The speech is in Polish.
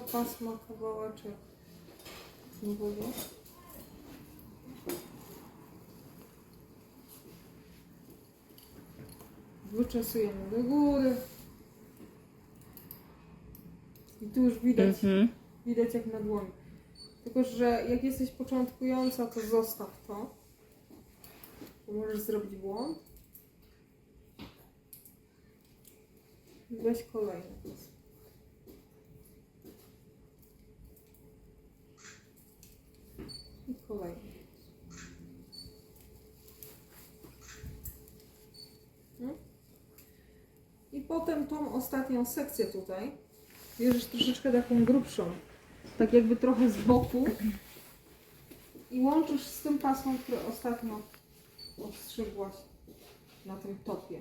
pasma kawałeczek nowego. Wyczesujemy do góry. I tu już widać, Mhm. widać jak na dłoni. Tylko, że jak jesteś początkująca, to zostaw to. Bo możesz zrobić błąd. I Weź kolejny. No. I potem tą ostatnią sekcję tutaj bierzesz troszeczkę taką grubszą, tak jakby trochę z boku i łączysz z tym pasmem, które ostatnio ostrzegłaś na tym topie.